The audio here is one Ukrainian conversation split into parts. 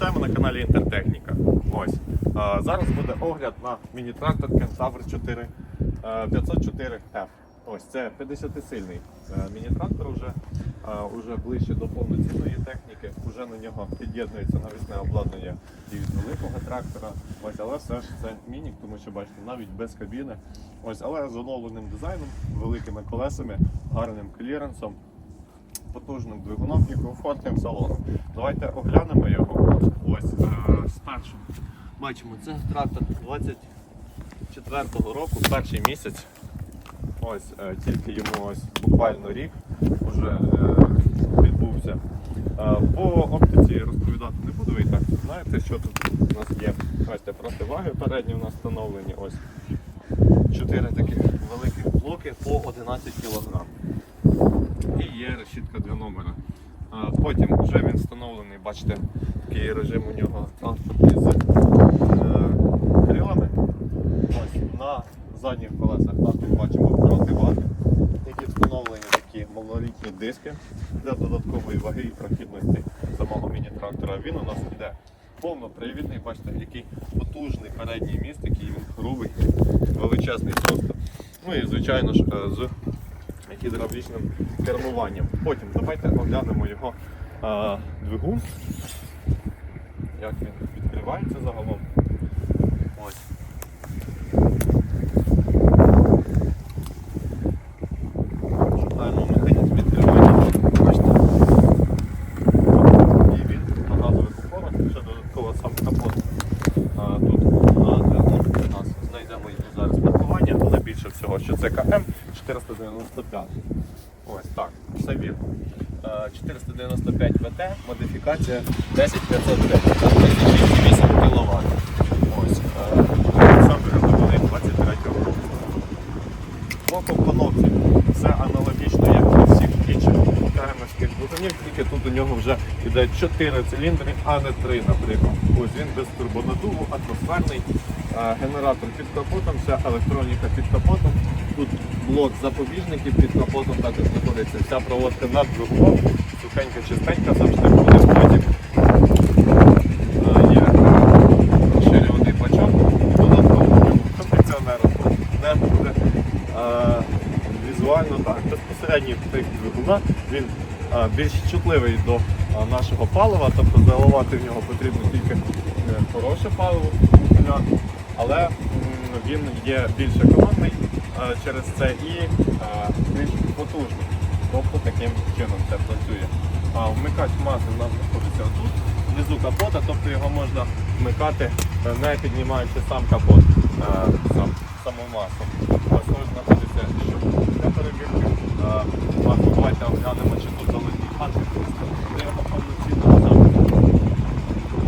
Вітаємо на каналі Інтертехніка. Ось. Зараз буде огляд на міні-трактор Kentaur 4 е, 504F. Ось це 50-сильний е, міні-трактор уже, а, уже ближче до повноцінної техніки. Уже на нього під'єднується навісне обладнання і від великого трактора. Ось, але все ж це мінік, тому що бачите, навіть без кабіни. Ось, але з оновленим дизайном, великими колесами, гарним кліренсом потужним двигуном і комфортним салоном. Давайте оглянемо його. Ось е, спершу. Бачимо, це трактор 24-го року, перший місяць. Ось е, тільки йому ось буквально рік вже е, відбувся. По оптиці розповідати не буду, і так знаєте, що тут у нас є. Ось противаги передні у нас встановлені. Ось чотири таких великих блоки по 11 кг і є решітка для номера. Потім вже він встановлений, бачите, такий режим у нього транспортний з е, крилами. Ось на задніх колесах також бачимо противаги, які встановлені такі малолітні диски для додаткової ваги і прохідності самого міні-трактора. Він у нас йде повнопривідний, бачите, який потужний передній міст, який він грубий, величезний просто. Ну і звичайно ж е, з гідравлічним кермуванням. Потім давайте оглянемо його а, двигун. Як він відкривається загалом. Ось. Шукаємо механізм відкривання. Бачите. І він на газових опорах, ще додатково сам капот. А, тут на двигун у нас знайдемо його зараз паркування, але більше всього, що це КМ 495. Ось так, все вірно. Е, 495 ВТ, модифікація 10509, 36,8 кВт. Ось. е, Сам вироблений 23 року. По компоновці все аналогічно, як у всіх інших КМських двигунів, тільки тут у нього вже йде 4 циліндри, а не 3, наприклад. Ось він без турбонадуву, атмосферний, е, генератор під капотом, вся електроніка під капотом. Тут блок запобіжників під капотом також знаходиться. Вся проводка над двигуном, сухенька, чистенька, завжди буде потім. Е, Є розширюваний бачок, додатково кондиціонера не буде. Е, Візуально так, безпосередній втик двигуна, він е, більш чутливий до е, нашого палива, тобто заливати в нього потрібно тільки хороше паливо, але він є більш економний через це і е, більш потужний. Тобто таким чином це працює. А вмикач маси у нас знаходиться тут, внизу капота, тобто його можна вмикати, е, не піднімаючи сам капот, е, сам, саму масу. Ось знаходиться що для перевірки. Е, масу. Давайте оглянемо, чи тут повноцінно запуск.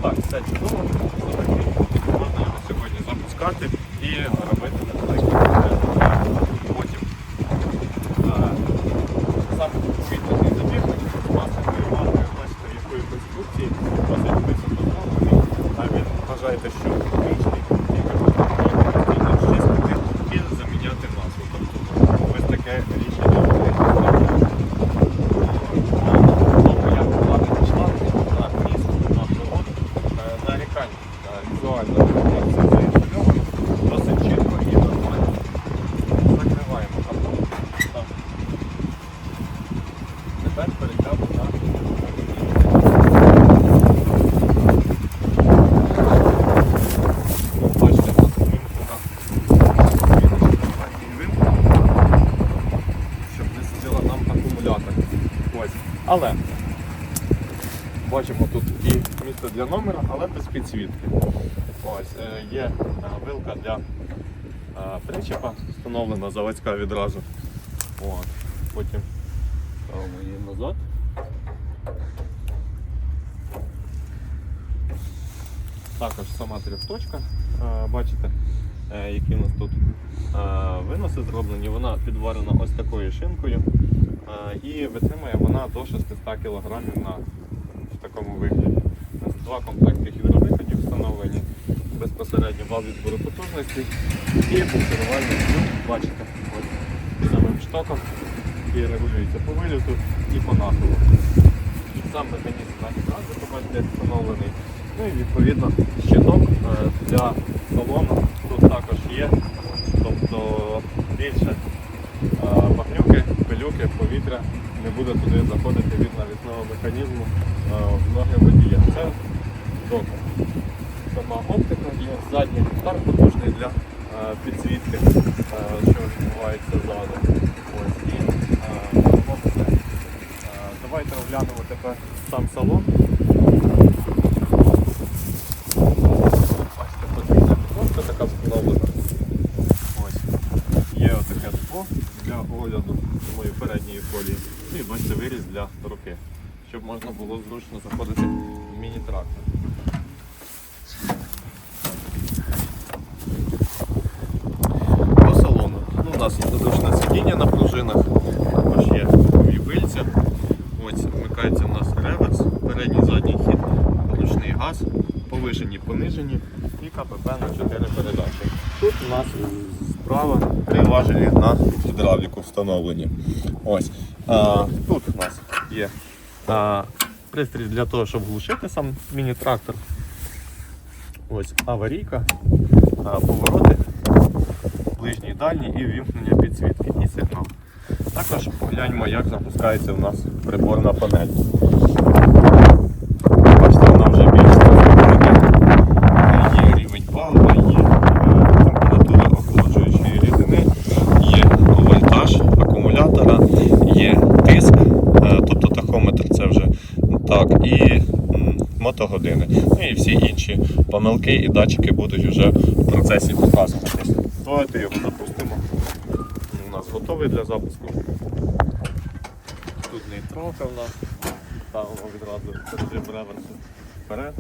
Так, все чудово. Можна його сьогодні запускати і робити невеликі вважаєте, що технічний і можна чистити і заміняти масло. Тобто ось таке рішення буде. Тому як вкладати шланги на міст, на провод, е, нарікань е, візуально як все заінстальовано, досить чітко і нормально. Закриваємо капот. Так. Тепер перейдемо на Ну, Бачите, у нас вимкнена. Щоб не сиділа нам акумулятор. Ось. Але бачимо тут і місце для номера, але без підсвітки. Ось е, є вилка для е, причепа, встановлена заводська відразу. От. Потім ставимо її назад. Також сама трьохточка, е, бачите, які у нас тут виноси зроблені. Вона підварена ось такою шинкою і витримує вона до 600 кг на в такому вигляді. Два комплекти гідровиходів встановлені, безпосередньо вал відбору потужності і буксирувальний ключ, бачите, ось самим штоком, який регулюється по виліту і по нахилу. Сам механізм на бачите, встановлений. Ну і відповідно щиток е, для салону тут також є. Тобто більше е, пилюки, повітря не буде туди заходити від навісного механізму в ноги водія. Це добре. Сама оптика є задній ліхтар потужний для підсвітки, що відбувається ззаду. Ось, і е. Е, Давайте оглянемо тепер сам салон. Бачите, подвійна підложка така встановлена. Ось. Є отаке дво для огляду самої передньої колії. Ну і бачите виріз для руки, щоб можна було зручно заходити в міні-трактор. По салону. Ну, у нас подушне сидіння на пружинах, також є дві пильця. Ось вмикається у нас реверс, передній задній хід, ручний газ, повишені, понижені і КПП на 4 передачі. Тут у нас справа три важелі на гідравліку встановлені. Ось. А, тут у нас є а, пристрій для того, щоб глушити сам міні-трактор. Ось аварійка, а, повороти, ближній дальній і вімкнення підсвітки і сигнал. Також погляньмо, як запускається у нас приборна панель. Бачите, вона вже більш Є рівень палива, є е, температура охолоджуючої рідини, є вольтаж акумулятора, є тиск, е, тобто тахометр це вже так, і мотогодини. Ну і всі інші помилки і датчики будуть вже в процесі показуватись. Давайте його запустимо. У нас готовий для запуску. Тут нейтралка в нас. Ставимо відразу режим реверсу вперед.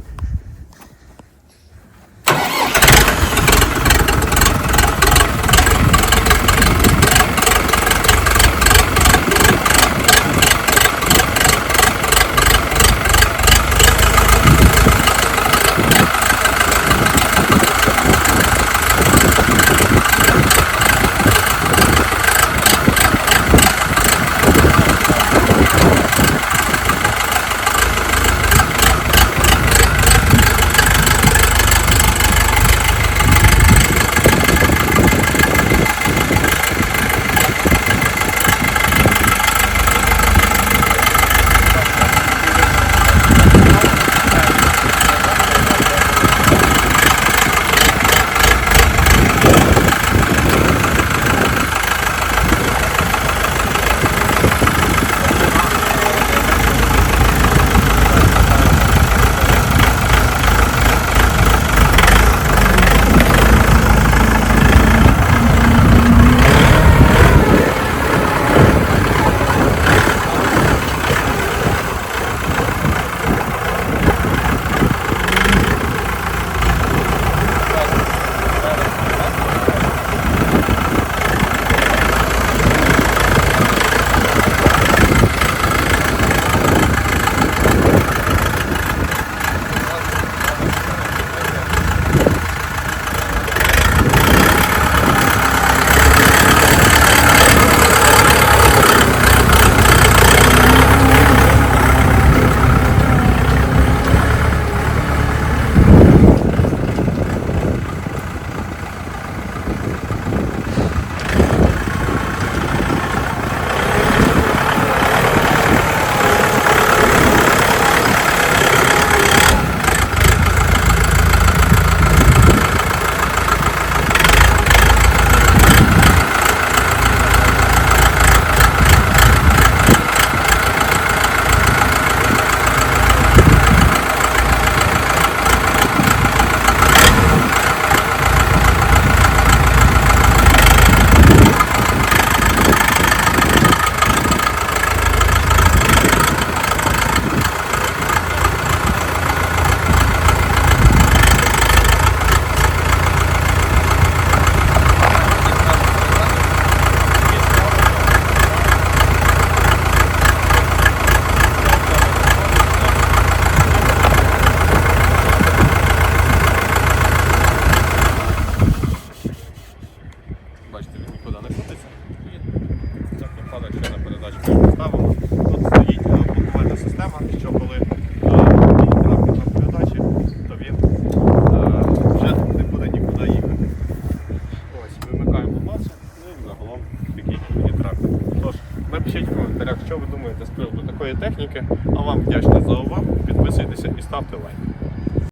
Техніки. А вам вдячний за увагу. Підписуйтеся і ставте лайк.